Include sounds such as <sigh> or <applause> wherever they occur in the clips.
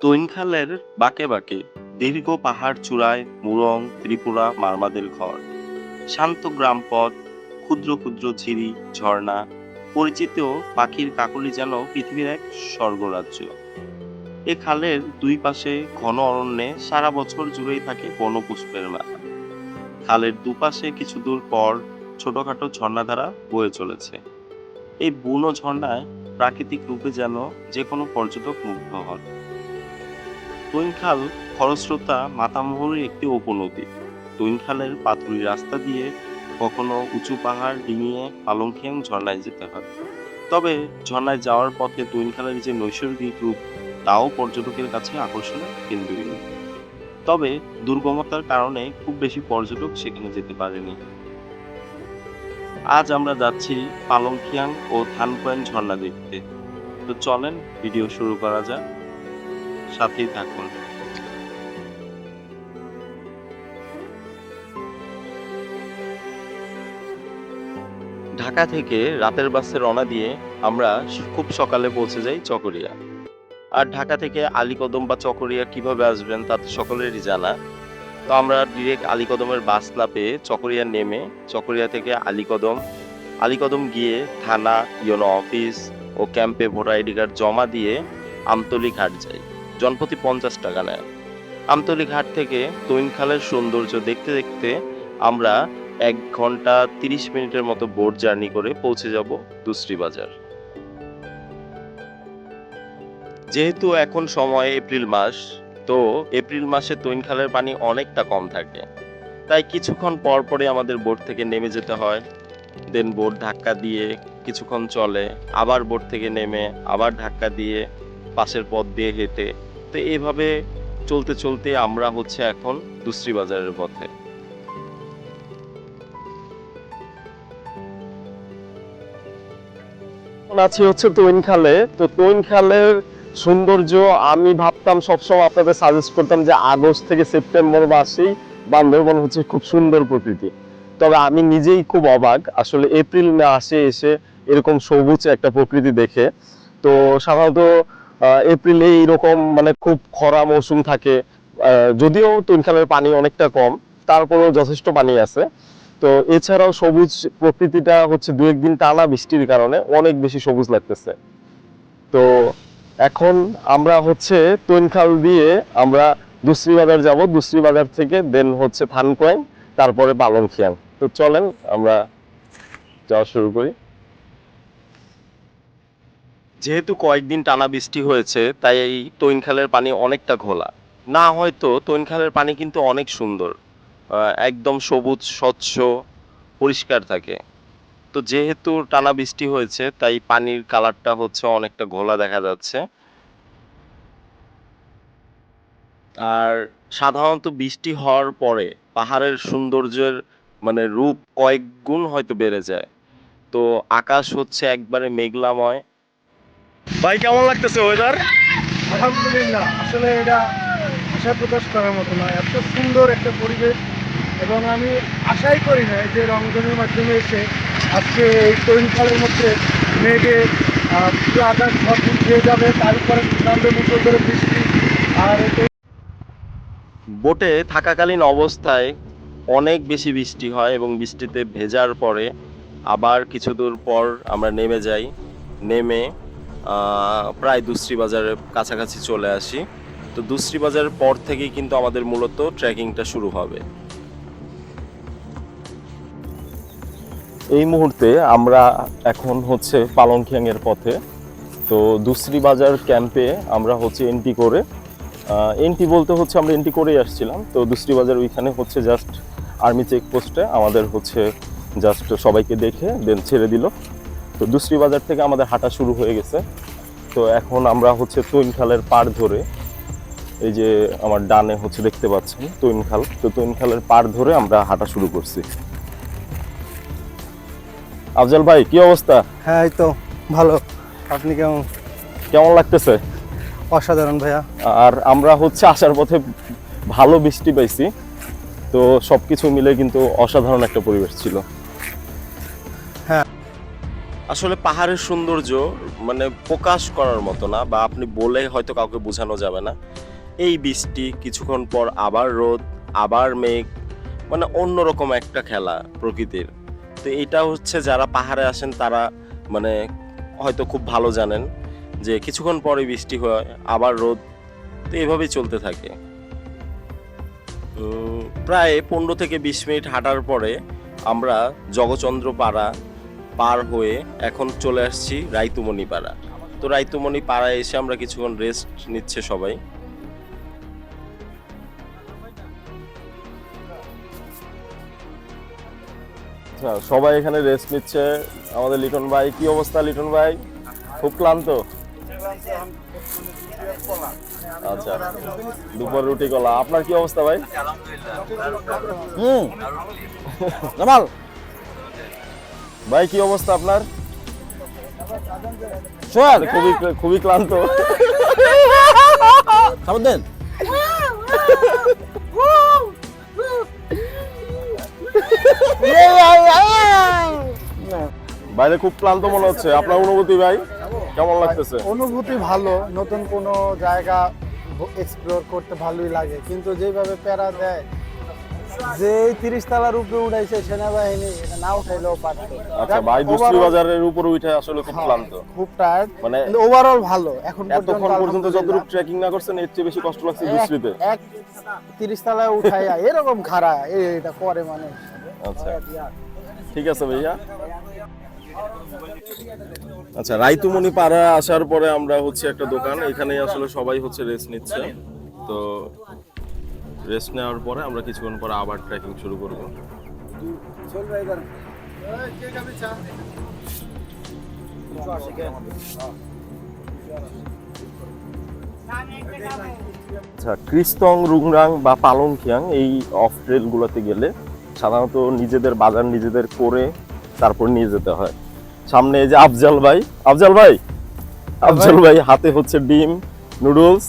তৈনখালের বাঁকে বাঁকে দীর্ঘ পাহাড় চূড়ায় মুরং, ত্রিপুরা, মারমাদের ঘর। শান্ত গ্রাম পথ ক্ষুদ্র ক্ষুদ্র ঝিরি, ঝর্ণা, পরিচিত পাখির কাকলি যেন পৃথিবীর এক স্বর্গরাজ্য। এ খালের দুই পাশে ঘন অরণ্যে সারা বছর জুড়েই থাকে বনপুষ্পের মেলা। খালের দুপাশে কিছু দূর পর ছোটখাটো ঝর্ণাধারা বয়ে চলেছে। এই বুনো ঝর্ণায় প্রাকৃতিক রূপে যেন যে কোনো পর্যটক মুগ্ধ হন। তৈনখাল খরস্রোতা মাতামহরের একটি উপনদী। তৈনখালের পাথুরি রাস্তা দিয়ে কখনো উঁচু পাহাড় ডিঙিয়ে পালংখিয়াং ঝর্ণায় যেতে হয়। তবে ঝর্ণায় যাওয়ার পথে তৈনখালের যে নৈসর্গিক রূপ, তাও পর্যটকের কাছে আকর্ষণের কেন্দ্রবিন্দু তবে দুর্গমতার কারণে খুব বেশি পর্যটক সেখানে যেতে পারেনি। আজ আমরা যাচ্ছি পালংখিয়াং ও থানকোয়েন ঝর্ণা দেখতে। তো চলেন, ভিডিও শুরু করা যাক। সাথেই থাকুন। ঢাকা থেকে রাতের বাসে রওনা দিয়ে আমরা খুব সকালে পৌঁছে যাই চকরিয়া। আর ঢাকা থেকে আলীকদম বা চকরিয়া কীভাবে আসবেন তা তো সকলেরই জানা। তো আমরা ডিরেক্ট আলীকদমের বাস না পেয়ে চকরিয়া নেমে চকরিয়া থেকে আলীকদম আলীকদম গিয়ে থানা ইয়োনো অফিস ও ক্যাম্পে ভোটার আইডি কার্ড জমা দিয়ে আমতলী ঘাট যাই। জনপ্রতি পঞ্চাশ টাকা নেয় আমতলী ঘাট থেকে তৈনখালের সৌন্দর্য দেখতে দেখতে আমরা এক ঘণ্টা তিরিশ মিনিটের মতো বোট জার্নি করে পৌঁছে যাব দুশ্রী বাজার। যেহেতু এখন সময় এপ্রিল মাস, তো এপ্রিল মাসে তৈনখালের পানি অনেকটা কম থাকে। তাই কিছুক্ষণ পর পরে আমাদের বোট থেকে নেমে যেতে হয়। দেন বোট ধাক্কা দিয়ে কিছুক্ষণ চলে, আবার বোট থেকে নেমে, আবার ধাক্কা দিয়ে পাশের পথ দিয়ে হেঁটে তো এইভাবে চলতে চলতে আমরা হচ্ছে এখন দুশ্রী বাজারের পথে। আছি হচ্ছে তৈনখালে তো তৈনখালের সৌন্দর্য আমি ভাবতাম সবসময় আপনাদের সাজেস্ট করতাম যে আগস্ট থেকে সেপ্টেম্বর মাসেই বান্দরবন হচ্ছে খুব সুন্দর প্রকৃতি। তবে আমি নিজেই খুব অবাক, আসলে এপ্রিল মাসে এসে এরকম সবুজ একটা প্রকৃতি দেখে। তো সাধারণত এপ্রিলে এইরকম মানে খুব খরা মৌসুম থাকে। যদিও তৈনখালের পানি অনেকটা কম, তারপরেও যথেষ্ট পানি আছে। তো এছাড়াও সবুজ প্রকৃতিটা হচ্ছে দু একদিন টানা বৃষ্টির কারণে অনেক বেশি সবুজ লাগতেছে। তো এখন আমরা হচ্ছে তৈনখাল দিয়ে আমরা দুশ্রী বাজার যাব। দুশ্রী বাজার থেকে দেন হচ্ছে থানকোয়াইন তারপরে পালংখিয়াং। তো চলেন আমরা যাওয়া শুরু করি। যেহেতু কয়েকদিন টানা বৃষ্টি হয়েছে, তাই এই তৈনখালের পানি অনেকটা ঘোলা। না হয়তো তৈনখালের পানি কিন্তু অনেক সুন্দর। একদম সবুজ, স্বচ্ছ, পরিষ্কার থাকে। তো যেহেতু টানা বৃষ্টি হয়েছে, তাই পানির কালারটা হচ্ছে অনেকটা ঘোলা দেখা যাচ্ছে। আর সাধারণত বৃষ্টি হওয়ার পরে পাহাড়ের সৌন্দর্যের মানে রূপ কয়েক গুণ হয়তো বেড়ে যায়। তো আকাশ হচ্ছে একবারে মেঘলাময় ভাই কেমন লাগতেছে ওয়েদার আলহামদুলিল্লাহ আসলে এটা আশা প্রকাশ করার মতো নয়। এত সুন্দর একটা পরিবেশ এবং আমি আশাই করি না যে রংধনুর মাধ্যমে এসে আজকে এই তৈরিখালের মধ্যে পুরো আকাশ ভরপুর দিয়ে যাবে তার উপরে নামবে মুসলধারে বৃষ্টি আর বোটে থাকাকালীন অবস্থায় অনেক বেশি বৃষ্টি হয় এবং বৃষ্টিতে ভেজার পরে আবার কিছু দূর পর আমরা নেমে যাই নেমে প্রায় দুশ্রী বাজারের কাছাকাছি চলে আসি। তো দুশ্রী বাজারের পর থেকেই কিন্তু আমাদের মূলত ট্রেকিংটা শুরু হবে। এই মুহূর্তে আমরা এখন হচ্ছে পালংখিয়াং এর পথে। তো দুশ্রী বাজার ক্যাম্পে আমরা হচ্ছে এন্ট্রি করে এন্ট্রি বলতে হচ্ছে আমরা এন্ট্রি করেই আসছিলাম। তো দুশ্রী বাজার ওইখানে হচ্ছে জাস্ট আর্মি চেকপোস্টে আমাদের হচ্ছে জাস্ট সবাইকে দেখে দেন ছেড়ে দিল। তো দুশ্রী বাজার থেকে আমাদের হাঁটা শুরু হয়ে গেছে। তো এখন আমরা হচ্ছে তৈনখালের পাড় ধরে এই যে আমার ডানে হচ্ছে দেখতে পাচ্ছেন তৈনখাল তো তৈনখালের পাড় ধরে আমরা হাঁটা শুরু করছি। আফজাল ভাই কি অবস্থা? হ্যাঁ এই তো ভালো। আপনি কেমন? কেমন লাগতেছে? অসাধারণ ভাইয়া। আর আমরা হচ্ছে আসার পথে ভালো বৃষ্টি পাইছি তো সবকিছু মিলে কিন্তু অসাধারণ একটা পরিবেশ ছিল। আসলে পাহাড়ের সৌন্দর্য মানে প্রকাশ করার মতো না বা আপনি বলে হয়তো কাউকে বোঝানো যাবে না। এই বৃষ্টি, কিছুক্ষণ পর আবার রোদ, আবার মেঘ মানে অন্যরকম একটা খেলা প্রকৃতির। তো এটা হচ্ছে যারা পাহাড়ে আসেন তারা মানে হয়তো খুব ভালো জানেন যে কিছুক্ষণ পরে বৃষ্টি হয়, আবার রোদ, তো এভাবেই চলতে থাকে। প্রায় পনেরো থেকে বিশ মিনিট হাঁটার পরে আমরা জগচন্দ্র পাড়া পার হয়ে এখন চলে আসছি রাইতুমণি পাড়া তো রাইতুমণি পাড়ায় এসে আমরা কিছুক্ষণ রেস্ট নিচ্ছে সবাই। আচ্ছা সবাই এখানে রেস্ট নিচ্ছে। আমাদের লিটন ভাই কি অবস্থা লিটন ভাই? খুব ক্লান্ত? আচ্ছা দুপুর রুটি কলা। আপনার কি অবস্থা ভাই? হুম। জামাল ভাই কি অবস্থা আপনার? স্যার খুবই খুবই ক্লান্ত। খাবার দেন। বাইরে খুব ক্লান্ত মনে হচ্ছে। আপনার অনুভূতি ভাই কেমন লাগতেছে? অনুভূতি ভালো নতুন কোনো জায়গা এক্সপ্লোর করতে ভালোই লাগে। কিন্তু যেভাবে প্যারা দেয় যে তিরিশ তলার উপরে উঠাইছে সেনাবাহিনী এটা না উঠাইলেও পারতো। আচ্ছা ভাই দুশ্রী বাজারের উপর উঠে আসলে খুব ক্লান্ত। খুব টায়ার্ড মানে ওভারঅল ভালো এখন এতক্ষণ পর্যন্ত যতটুকু ট্রেকিং না করছেন এর চেয়ে বেশি কষ্ট লাগছে দুশ্রীতে এক- তিরিশ তলায় উঠাইয়া এরকম খাড়া এটা করে মানে। আচ্ছা। ঠিক আছে ভাইয়া। আচ্ছা রাইতুমণি পাড়া আসার পরে আমরা হচ্ছে একটা দোকান এখানে আসলে সবাই হচ্ছে রেস্ট নিচ্ছে। তো রেস্ট নেওয়ার পরে আমরা কিছুক্ষণ পরে আবার ট্রেকিং শুরু করব। আচ্ছা ক্রিস্তং রুংরাং বা পালংখিয়াং এই অফ ট্রেলগুলোতে গেলে সাধারণত নিজেদের বাজার নিজেদের করে তারপর নিয়ে যেতে হয়। সামনে এই যে আফজাল ভাই আফজাল ভাই আফজাল ভাই হাতে হচ্ছে ডিম নুডলস।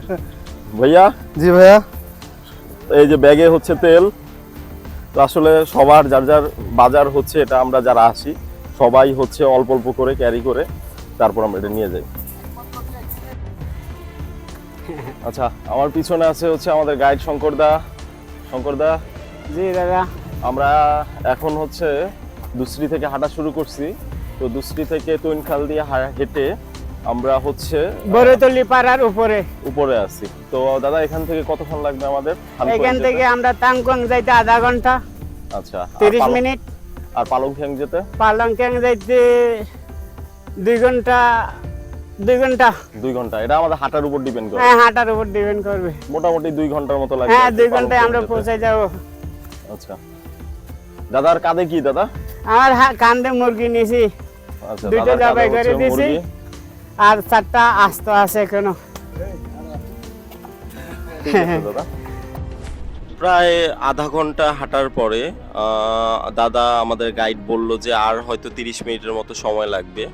<laughs> ভাইয়া? জি ভাইয়া। এই যে ব্যাগে হচ্ছে তেল তো আসলে সবার যার যার বাজার হচ্ছে এটা আমরা যারা আসি সবাই হচ্ছে অল্প অল্প করে ক্যারি করে তারপর আমরা এটা নিয়ে যাই। আচ্ছা আমার পিছনে আছে হচ্ছে আমাদের গাইড শঙ্করদা শঙ্করদা জি দাদা। আমরা এখন হচ্ছে দুশ্রী থেকে হাঁটা শুরু করছি তো দুশ্রী থেকে তৈনখাল দিয়ে হেঁটে আমরা হচ্ছে বরতলি পাড়ার উপরে। উপরে আছি। তো দাদা এখান থেকে কতক্ষণ লাগবে আমাদের? এখান থেকে আমরা তাংকং যাইতে আধা ঘণ্টা। আচ্ছা আর তিরিশ পালং- মিনিট। আর পালং খ্যাং যেতে? পালংক্যাং যাইতে দুই ঘণ্টা দুই ঘণ্টা। দুই ঘণ্টা। এটা আমাদের হাঁটার উপর ডিপেন্ড করে। হ্যাঁ হাঁটার উপর ডিপেন্ড করবে। মোটামুটি দুই ঘণ্টার মতো লাগবে হ্যাঁ আর কি দুই ঘন্টায় আমরা। পৌঁছে যাব। আচ্ছা। দাদার কাঁধে কি দাদা? আমার কান্দে মুরগি নিছি। আচ্ছা দুইটা দাদার জবাই করে দিছি। আর চারটা আস্ত আছে কেন প্রায় আধা ঘণ্টা হাঁটার পরে দাদা আমাদের গাইড বলল যে আর হয়তো তিরিশ মিনিটের মতো সময় লাগবে।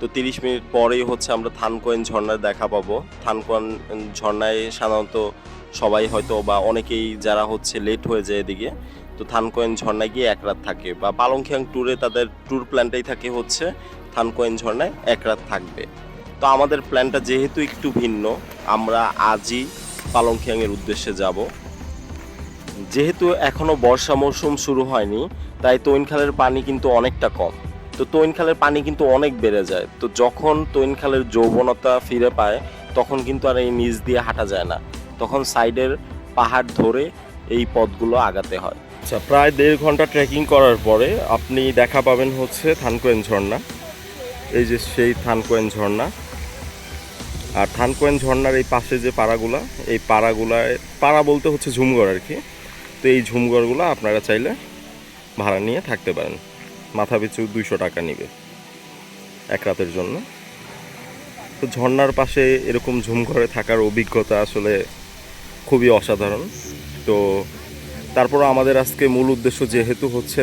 তো তিরিশ মিনিট পরেই হচ্ছে আমরা থানকোয়েন ঝর্ণার দেখা পাবো। থানকোয়েন ঝর্ণায় সাধারণত সবাই হয়তো বা অনেকেই যারা হচ্ছে লেট হয়ে যায় এদিকে, তো থানকোয়েন ঝর্ণায় গিয়ে এক রাত থাকে বা পালংখিয়াং ট্যুরে তাদের ট্যুর প্ল্যানটাই থাকে হচ্ছে থানকোয়েন ঝর্ণায় এক রাত থাকবে। তো আমাদের প্ল্যানটা যেহেতু একটু ভিন্ন, আমরা আজই পালংখিয়াংয়ের উদ্দেশ্যে যাব। যেহেতু এখনও বর্ষা মৌসুম শুরু হয়নি, তাই তৈনখালের পানি কিন্তু অনেকটা কম। তো তৈনখালের পানি কিন্তু অনেক বেড়ে যায়। তো যখন তৈনখালের যৌবনতা ফিরে পায়, তখন কিন্তু আর এই নিচ দিয়ে হাঁটা যায় না। তখন সাইডের পাহাড় ধরে এই পথগুলো আগাতে হয়। আচ্ছা প্রায় দেড় ঘণ্টা ট্রেকিং করার পরে আপনি দেখা পাবেন হচ্ছে থানকোয়েন ঝর্ণা। এই যে সেই থানকোয়েন ঝর্ণা। আর থানকোয়েন ঝর্নার এই পাশে যে পাড়াগুলা, এই পাড়াগুলায়, পাড়া বলতে হচ্ছে ঝুমঘর আর কি। তো এই ঝুমঘরগুলো আপনারা চাইলে ভাড়া নিয়ে থাকতে পারেন। মাথা পিছু দুইশো টাকা নিবে এক রাতের জন্য। তো ঝর্নার পাশে এরকম ঝুমঘরে থাকার অভিজ্ঞতা আসলে খুবই অসাধারণ। তো তারপরও আমাদের আজকে মূল উদ্দেশ্য যেহেতু হচ্ছে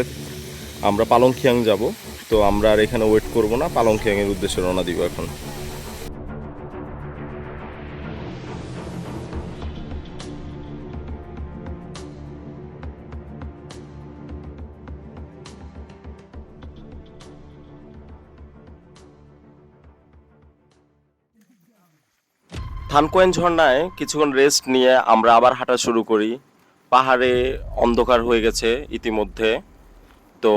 আমরা পালংখিয়াং যাব, তো আমরা আর এখানে ওয়েট করব না পালংখিয়াংয়ের উদ্দেশ্যে রওনা দিব এখন। থানকোয়েন ঝর্ণায় কিছুক্ষণ রেস্ট নিয়ে আমরা আবার হাঁটা শুরু করি। পাহাড়ে অন্ধকার হয়ে গেছে ইতিমধ্যে। তো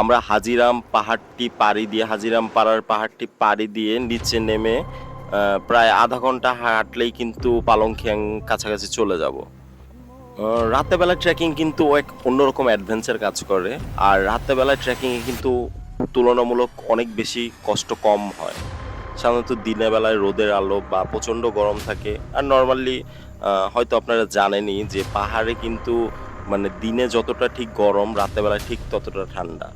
আমরা হাজিরাম পাহাড়টি পাড়ি দিয়ে, হাজিরাম পাড়ার পাহাড়টি পাড়ি দিয়ে নিচে নেমে প্রায় আধা ঘণ্টা হাঁটলেই কিন্তু পালংখিয়াং কাছাকাছি চলে যাব। রাতেবেলা ট্রেকিং কিন্তু এক অন্যরকম অ্যাডভেঞ্চার কাজ করে। আর রাতেবেলা ট্রেকিংয়ে কিন্তু তুলনামূলক অনেক বেশি কষ্ট কম হয়। সাধারণত দিনের বেলায় রোদের আলো বা প্রচণ্ড গরম থাকে। আর নর্মালি হয়তো আপনারা জানেনই যে পাহাড়ে কিন্তু মানে দিনে যতটা ঠিক গরম রাতেবেলা ঠিক ততটা ঠান্ডা।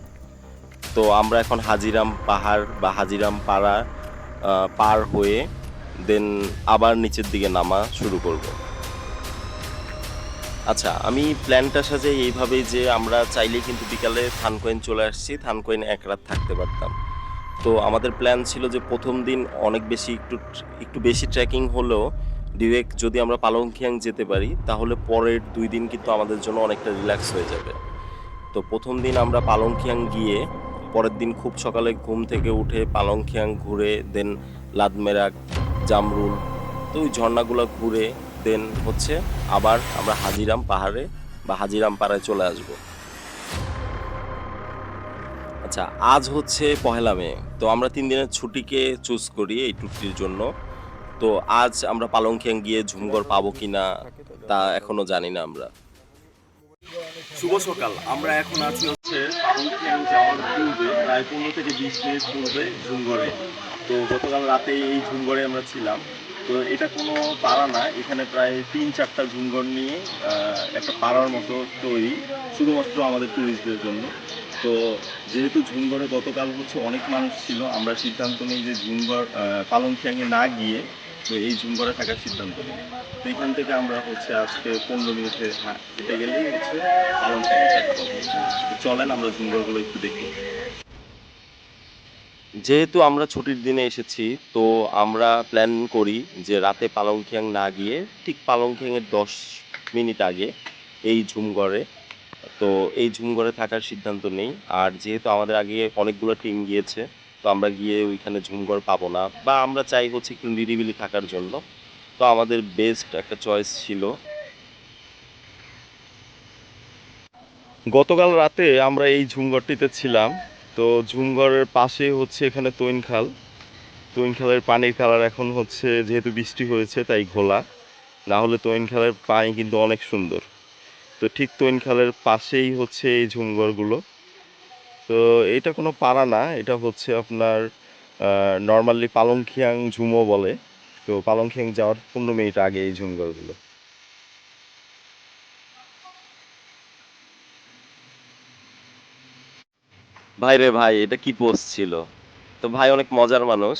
তো আমরা এখন হাজিরাম পাহাড় বা হাজিরাম পাড়া পার হয়ে দেন আবার নিচের দিকে নামা শুরু করব। আচ্ছা আমি প্ল্যানটা সাজাই এইভাবেই যে আমরা চাইলে কিন্তু বিকালে থানকোয়েন চলে আসছি। থানকোয়েন এক রাত থাকতে পারতাম। তো আমাদের প্ল্যান ছিল যে প্রথম দিন অনেক বেশি একটু একটু বেশি ট্রেকিং হলেও ডিরেক্ট যদি আমরা পালংখিয়াং যেতে পারি, তাহলে পরের দুই দিন কিন্তু আমাদের জন্য অনেকটা রিল্যাক্স হয়ে যাবে। তো প্রথম দিন আমরা পালংখিয়াং গিয়ে, পরের দিন খুব সকালে ঘুম থেকে উঠে পালংখিয়াং ঘুরে দেন লাদমেরাক জামরুল, তো ওই ঝর্ণাগুলো ঘুরে দেন হচ্ছে আবার আমরা হাজিরাম পাহাড়ে বা হাজিরাম পাড়ায় চলে আসব। আচ্ছা আজ হচ্ছে পহেলা মে। তো আমরা তিন দিনের ছুটিকে চুজ করি এই ট্যুরটির জন্য। তো আজ আমরা পালংখ্যাং গিয়ে ঝুমঘর পাবো কি না তা এখনও জানি না আমরা। শুভ সকাল, আমরা এখন আছি হচ্ছে পালংখ্যাং যাওয়ার পূর্বে, প্রায় পনেরো থেকে বিশ মিনিট পূর্বে ঝুমঘরে। তো গতকাল রাতে এই ঝুমঘরে আমরা ছিলাম। তো এটা কোনো পাড়া না, এখানে প্রায় তিন চারটা ঝুমঘর নিয়ে একটা পাড়ার মতো তৈরি, শুধুমাত্র আমাদের টুরিস্টদের জন্য। তো যেহেতু ঝুমঘরে গতকাল হচ্ছে অনেক মানুষ ছিল, আমরা সিদ্ধান্ত নিই যে ঝুমঘর পালংখিয়াংয়ে না গিয়ে তো এই ঝুমঘরে থাকার সিদ্ধান্ত নিই। তো এখান থেকে আমরা হচ্ছে আজকে পনেরো মিনিটে হা- হেঁটে গেলেই হচ্ছে পারব। চলেন আমরা ঝুমঘরগুলো একটু দেখি। যেহেতু আমরা ছুটির দিনে এসেছি, তো আমরা প্ল্যান করি যে রাতে পালংখিয়াং না গিয়ে ঠিক পালংখিয়াংয়ের দশ মিনিট আগে এই ঝুমঘরে। তো এই ঝুমঘরে থাকার সিদ্ধান্ত নেই। আর যেহেতু আমাদের আগে অনেকগুলো টিম গিয়েছে, তো আমরা গিয়ে ওইখানে ঝুমঘর পাবো না। বা আমরা চাই হচ্ছে একটু নিরিবিলি থাকার জন্য। তো আমাদের বেস্ট একটা চয়েস ছিল। গতকাল রাতে আমরা এই ঝুমঘরটিতে ছিলাম। তো ঝুমঘরের পাশে হচ্ছে এখানে তৈন খাল তৈন খালের পানির কালার এখন হচ্ছে যেহেতু বৃষ্টি হয়েছে, তাই ঘোলা। না হলে তৈন খালের পানি কিন্তু অনেক সুন্দর। তো ঠিক তৈন খালের পাশেই হচ্ছে এই ঝুমঘরগুলো। তো এটা কোনো পাড়া না, এটা হচ্ছে আপনার নর্মালি পালংখিয়াং ঝুমো বলে। তো পালংখিয়াং যাওয়ার পনেরো মিনিট আগে এই ঝুমঘরগুলো। ভাই রে ভাই, এটা কি পোস্ট ছিল? তো ভাই অনেক মজার মানুষ।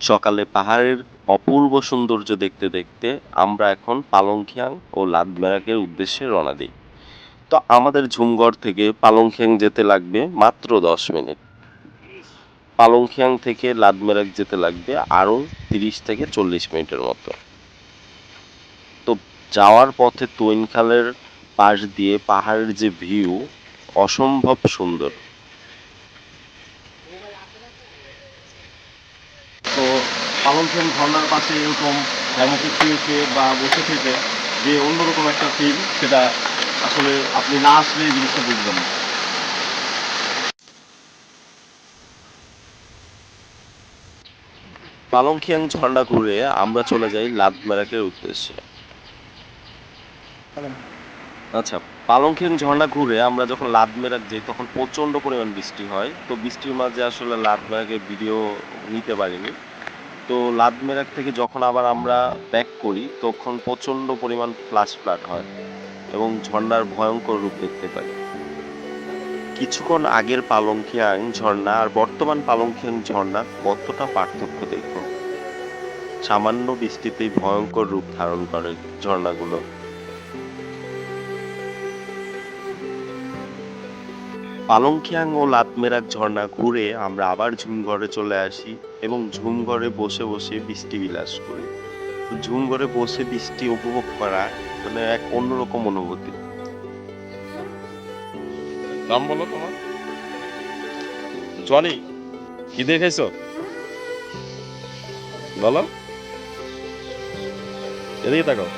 সকালে পাহাড়ের অপূর্ব সৌন্দর্য দেখতে দেখতে আমরা এখন পালংখিয়াং ও লাদমেরাকের উদ্দেশ্যে রওনা দিই। তো আমাদের ঝুমগড় থেকে পালংখিয়াং যেতে লাগবে মাত্র দশ মিনিট। পালংখিয়াং থেকে লাদমেরাক যেতে লাগবে আরও তিরিশ থেকে চল্লিশ মিনিটের মতো। তো যাওয়ার পথে তৈনখালের পাশ দিয়ে পাহাড়ের যে ভিউ অসম্ভব সুন্দর। তো পালংখিয়াং ঝর্ণার পাশে এরকম শুয়েছে বা বসে থেকে যে অন্যরকম একটা ফিল সেটা আসলে আপনি না আসলে এই জিনিসটা বুঝবেন না। পালংখিয়াং ঝর্ণা ঘুরে আমরা চলে যাই লাদ লাদমেরাকের উদ্দেশ্যে। আচ্ছা পালংখিয়াং ঝর্ণা ঘুরে আমরা যখন লাদমেরাক যাই, তখন প্রচণ্ড পরিমাণ বৃষ্টি হয়। তো বৃষ্টির মাঝে আসলে লাদমেরাকের ভিডিও নিতে পারিনি। তো লাদমেরাক থেকে যখন আবার আমরা ব্যাক করি, তখন প্রচণ্ড পরিমাণ ফ্লাশ ফ্লাড হয় এবং ঝর্ণার ভয়ঙ্কর রূপ দেখতে পাই। কিছুক্ষণ আগের পালংখিয়াং ঝর্ণা আর বর্তমান পালংখিয়াং ঝর্ণা কতটা পার্থক্য দেখব সামান্য বৃষ্টিতেই ভয়ঙ্কর রূপ ধারণ করে ঝর্ণাগুলো। পালংখিয়াং ও লাতমেরাক ঝর্ণা ঘুরে আমরা আবার ঝুমঘরে চলে আসি এবং ঝুমঘরে বসে বসে বৃষ্টি বিলাস করি। ঝুমঘরে বসে বৃষ্টি উপভোগ করা মানে এক অন্যরকম অনুভূতি। নাম বলো তোমার? জনি, কি দেখেছ বলো। এদিকে তাকাও।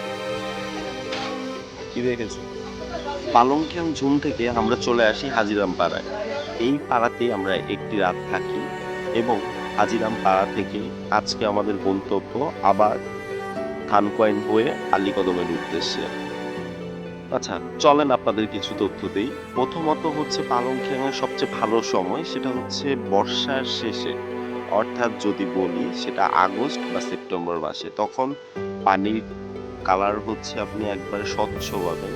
কি দেখেছ পালংখ্যাং ঝুম থেকে আমরা চলে আসি হাজিরাম পাড়ায় এই পাড়াতেই আমরা একটি রাত থাকি এবং হাজিরাম পাড়া থেকে আজকে আমাদের গন্তব্য আবার খানকয়েন হয়ে আলীকদমের উদ্দেশ্যে। আচ্ছা চলেন আপনাদের কিছু তথ্য দিই। প্রথমত হচ্ছে পালংখ্যাংয়ের সবচেয়ে ভালো সময়, সেটা হচ্ছে বর্ষার শেষে। অর্থাৎ যদি বলি সেটা আগস্ট বা সেপ্টেম্বর মাসে, তখন পানির কালার হচ্ছে আপনি একবারে স্বচ্ছ পাবেন।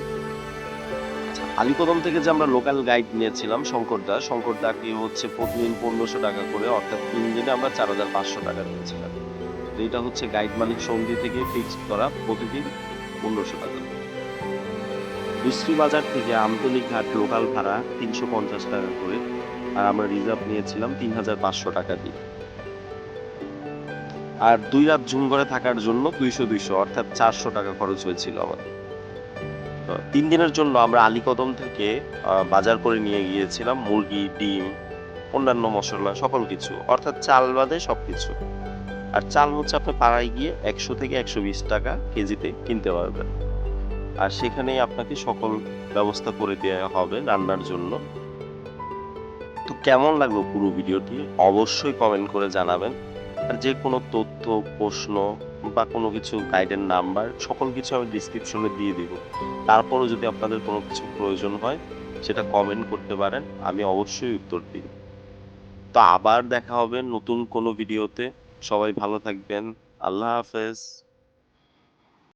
আলীকদম থেকে যে আমরা লোকাল গাইড নিয়েছিলাম শঙ্করদা শঙ্করদাকে হচ্ছে প্রতিদিন পনেরোশো টাকা করে, অর্থাৎ তিন দিনে আমরা চার হাজার পাঁচশো টাকা দিয়েছিলাম। তো এটা হচ্ছে গাইড মালিক সন্ধি থেকে ফিক্সড করা প্রতিদিন পনেরোশো টাকা। বিশ্রী বাজার থেকে আমতলী ঘাট লোকাল ভাড়া তিনশো পঞ্চাশ টাকা করে, আর আমরা রিজার্ভ নিয়েছিলাম তিন হাজার পাঁচশো টাকা দিয়ে। আর দুই রাত ঝুমঘরে থাকার জন্য দুইশো দুইশো, অর্থাৎ চারশো টাকা খরচ হয়েছিল আমাদের। তিন দিনের জন্য আমরা আলীকদম থেকে বাজার করে নিয়ে গিয়েছিলাম, মুরগি, ডিম, অন্যান্য মশলা, সকল কিছু। অর্থাৎ চাল বাদে সব কিছু আর চাল হচ্ছে আপনি পাড়ায় গিয়ে একশো থেকে একশো বিশ টাকা কেজিতে কিনতে পারবেন। আর সেখানেই আপনাকে সকল ব্যবস্থা করে দেওয়া হবে রান্নার জন্য। তো কেমন লাগল পুরো ভিডিওটি? অবশ্যই কমেন্ট করে জানাবেন। আর যে কোনো তথ্য, প্রশ্ন বা কোনো কিছু গাইডের নাম্বার সকল কিছু আমি ডিসক্রিপশনে দিয়ে দিব। তারপরও যদি আপনাদের কোনো কিছু প্রয়োজন হয়, সেটা কমেন্ট করতে পারেন, আমি অবশ্যই উত্তর দিই। তো আবার দেখা হবে নতুন কোনো ভিডিওতে সবাই ভালো থাকবেন। আল্লাহ হাফেজ।